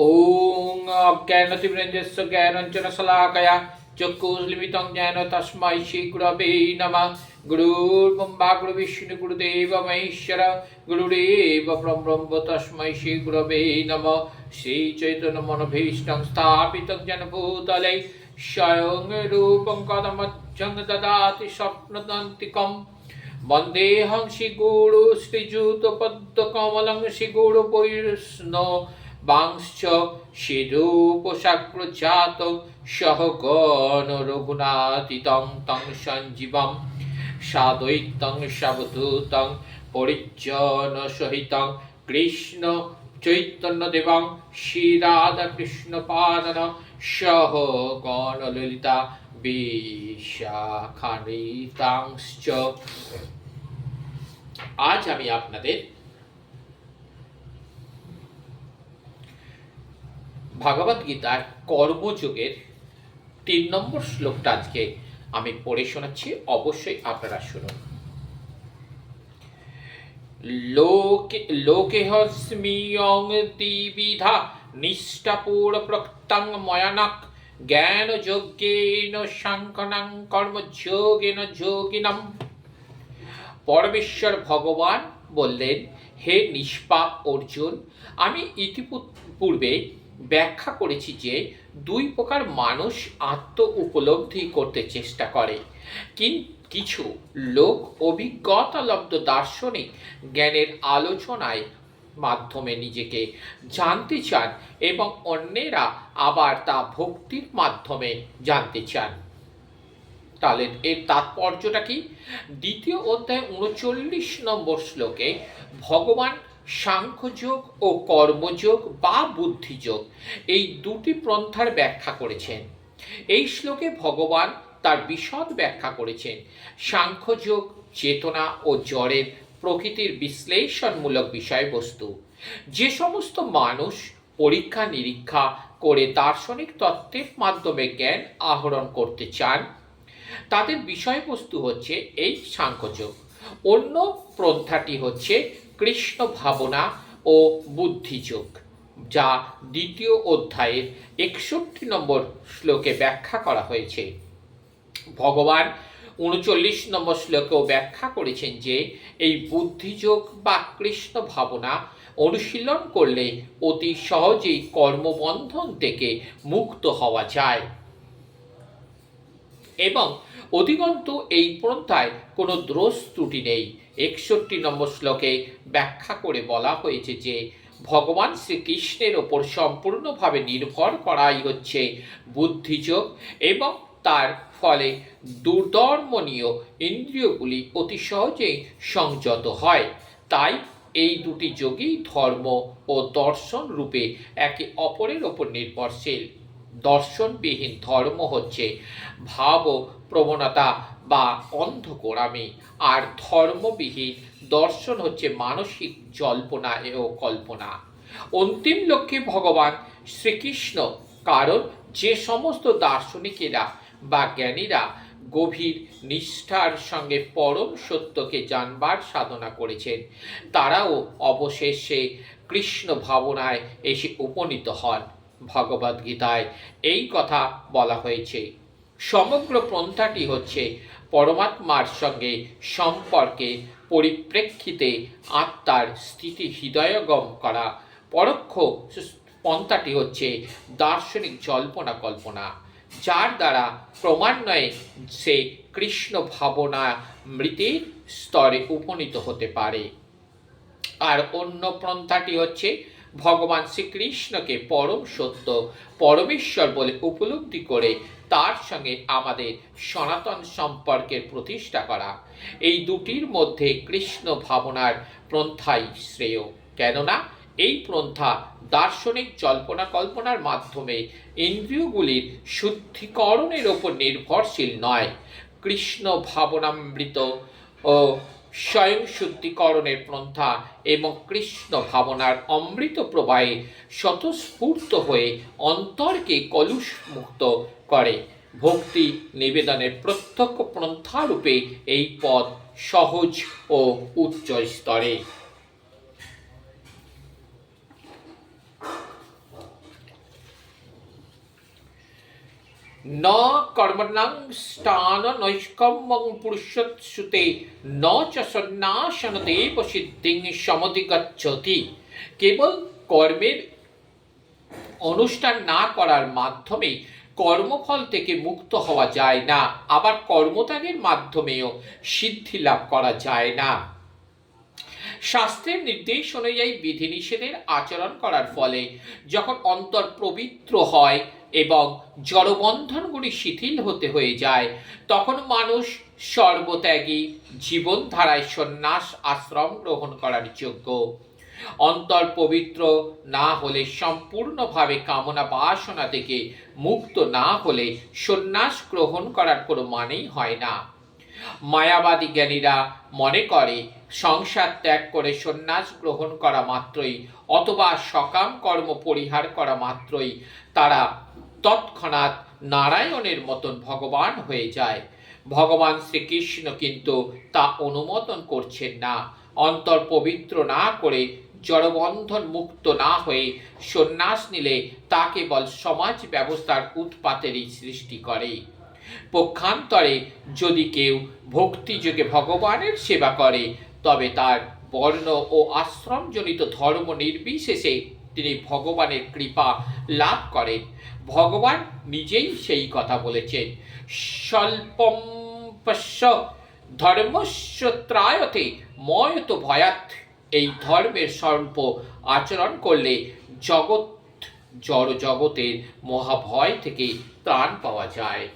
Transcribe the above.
ওং অজ্ঞানতিবৃঞ্জস্য জ্ঞানঞ্চন শলাকয়া চক্ষুষ্লিমিতং জ্ঞান তস্মাই শ্রীগুরবে নমঃ গুরুর্বম্বা গুরু বিষ্ণু গুরুদেব মহেশ্বর গুরুদেব ব্রহ্ম তস্মাই শ্রীগুরবে নমঃ শ্রী চৈতন্য মনোভীষ্টং স্থাপিত জনভূতলে স্বয়ং রূপং কদমধ্যং দদাতি স্বপ্নদন্তিকম বন্দেহং শ্রীগুরু শ্রীযুতপদ্মকমলং শ্রীগুরু বৈষ্ণব সিধূপসাগ্রজাত সহ গণ রঘুনাথিতং তং সঞ্জীবম সাদৈত্যং সাবধূতং পরিজন সহিতং কৃষ্ণ চৈতন্য দেবং শ্রীরাধা কৃষ্ণ পাদন সহ গণ ললিতা বিশাখানিতাংশ্চ। আজ আমি আপনাদের ভাগবত গীতার কর্মযোগের তিন নম্বর শ্লোকটা আজকে আমি পড়ে শোনাচ্ছি, অবশ্যই আপনারা শুনুন। লোকে লোকেহস্মিয়ং দ্বিবিধা নিষ্ঠাপুর প্রক্তং ময়ানক জ্ঞান যোগেন সাংকনাং কর্মযোগেন যোগিনম। পরমেশ্বর ভগবান বললেন, হে নিষ্পাপ অর্জুন, আমি ইতিপূর্বে ব্যাখ্যা করেছি যে দুই প্রকার মানুষ আত্ম উপলব্ধি করতে চেষ্টা করে। কিন্তু কিছু লোক অভিজ্ঞতালব্ধ দার্শনিক জ্ঞানের আলোচনায় মাধ্যমে নিজেকে জানতে চান এবং অন্যেরা আবার তা ভক্তির মাধ্যমে জানতে চান। তাহলে এর তাৎপর্যটা কি? দ্বিতীয় অধ্যায় উনচল্লিশ নম্বর শ্লোকে ভগবান সাংখ্যযোগ ও কর্মযোগ বা বুদ্ধিযোগ এই দুটি পন্থার ব্যাখ্যা করেছেন। এই শ্লোকে ভগবান তার বিশদ ব্যাখ্যা করেছেন। সাংখ্যযোগ, চেতনা ও জড়ের প্রকৃতির বিশ্লেষণমূলক বিষয়বস্তু। যে সমস্ত মানুষ পরীক্ষা নিরীক্ষা করে দার্শনিক তত্ত্বের মাধ্যমে জ্ঞান আহরণ করতে চান, তাদের বিষয়বস্তু হচ্ছে এই সাংখ্যযোগ। অন্য পন্থাটি হচ্ছে কৃষ্ণ ভাবনা ও বুদ্ধিযোগ, যা দ্বিতীয় অধ্যায়ের একষট্টি নম্বর শ্লোকে ব্যাখ্যা করা হয়েছে। ভগবান উনচল্লিশ নম্বর শ্লোকেও ব্যাখ্যা করেছেন যে, এই বুদ্ধিযোগ বা কৃষ্ণ ভাবনা অনুশীলন করলে অতি সহজেই কর্মবন্ধন থেকে মুক্ত হওয়া যায়। এবং অধিকন্তু এই পন্থায় কোনো দ্রোষ ত্রুটি নেই। একষট্টি নম্বর শ্লোকে ব্যাখ্যা করে বলা হয়েছে যে, ভগবান শ্রীকৃষ্ণের ওপর সম্পূর্ণভাবে নির্ভর করাই হচ্ছে বুদ্ধিযোগ এবং তার ফলে দুর্ধর্মনীয় ইন্দ্রিয়গুলি অতি সহজেই সংযত হয়। তাই এই দুটি যোগই ধর্ম ও দর্শন রূপে একে অপরের ওপর নির্ভরশীল। দর্শনবিহীন ধর্ম হচ্ছে ভাব ও প্রবণতা বা অন্ধকোরামি। আর ধর্মবিহীন দর্শন হচ্ছে মানসিক জল্পনা ও কল্পনা। অন্তিম লক্ষ্যে ভগবান শ্রীকৃষ্ণ, কারণ যে সমস্ত দার্শনিকেরা বা জ্ঞানীরা গভীর নিষ্ঠার সঙ্গে পরম সত্যকে জানবার সাধনা করেছেন, তারাও অবশেষে কৃষ্ণ ভাবনায় এসে উপনীত হন। ভগবদ্গীতায় এই কথা বলা হয়েছে। সমগ্র পন্থাটি হচ্ছে পরমাত্মার সঙ্গে সম্পর্কে পরিপ্রেক্ষিতে আত্মার স্থিতি হৃদয়গম করা। পরোক্ষ পন্থাটি হচ্ছে দার্শনিক জল্পনা কল্পনা, যার দ্বারা ক্রমান্বয়ে সে কৃষ্ণ ভাবনা মৃতের স্তরে উপনীত হতে পারে। আর অন্য পন্থাটি হচ্ছে ভগবান শ্রীকৃষ্ণকে পরম সত্য, পরমেশ্বর বলে উপলব্ধি করে তার সঙ্গে আমাদের সনাতন সম্পর্কের প্রতিষ্ঠা করা। এই দুটির মধ্যে কৃষ্ণ ভাবনার পন্থাই শ্রেয়। কেননা, এই পন্থা দার্শনিক জল্পনা কল্পনার মাধ্যমে ইন্দ্রিয়গুলির শুদ্ধিকরণের ওপর নির্ভরশীল নয়। কৃষ্ণ ভাবনামৃত ও স্বয়ং শুদ্ধিকরণের পন্থা এবং কৃষ্ণ ভাবনার অমৃত প্রবাহে স্বতঃস্ফূর্ত হয়ে অন্তরকে কলুষ মুক্ত করে। ভক্তি নিবেদনের প্রত্যক্ষ পন্থারূপে এই পথ সহজ ও উচ্চ স্তরে ন কর্মণং স্থান নৈষ্কম্যং পুরুষৎসুতে ন চ সন্ন্যাসন দেব সিদ্ধিং সমধিগচ্ছতি। কেবল কর্মের অনুষ্ঠান না করার মাধ্যমে কর্মফল থেকে মুক্ত হওয়া যায় না, আবার কর্মত্যাগের মাধ্যমেও সিদ্ধি লাভ করা যায় না। শাস্ত্রের নির্দেশ অনুযায়ী বিধিনিষেধের আচরণ করার ফলে যখন অন্তর পবিত্র হয় এবং জড়বন্ধনগুলি শিথিল হতে হয়ে যায়, তখন মানুষ সর্বত্যাগী জীবনধারায় সন্ন্যাস আশ্রম গ্রহণ করার যোগ্য। অন্তর পবিত্র না হলে সম্পূর্ণভাবে কামনা বাসনা থেকে মুক্ত না হলে সন্ন্যাস গ্রহণ করার কোনো মানেই হয় না। মায়াবাদী জ্ঞানীরা মনে করে, সংসার ত্যাগ করে সন্ন্যাস গ্রহণ করা মাত্রই অথবা সকাম কর্ম পরিহার করা মাত্রই তারা তৎক্ষণাৎ নারায়ণের মতন ভগবান হয়ে যায়। ভগবান শ্রীকৃষ্ণ কিন্তু তা অনুমোদন করছেন না। অন্তর পবিত্র না করে জড়বন্ধন মুক্ত না হয়ে সন্ন্যাস নিলে তা কেবল সমাজ ব্যবস্থার উৎপাতেরই সৃষ্টি করে। পক্ষান্তরে যদি কেউ ভক্তিযোগে ভগবানের সেবা করে, তবে তার বর্ণ ও আশ্রমজনিত ধর্ম নির্বিশেষে তিনি ভগবানের কৃপা লাভ করেন। ভগবান নিজেই সেই কথা বলেছেন, স্বল্পম পশ্য ধর্মস্য ত্রায়তে ময়ত ভয়াত এই ধর্মের স্বল্প আচরণ করলে জগৎ জড় জগতের মহাভয় থেকে ত্রাণ পাওয়া যায়।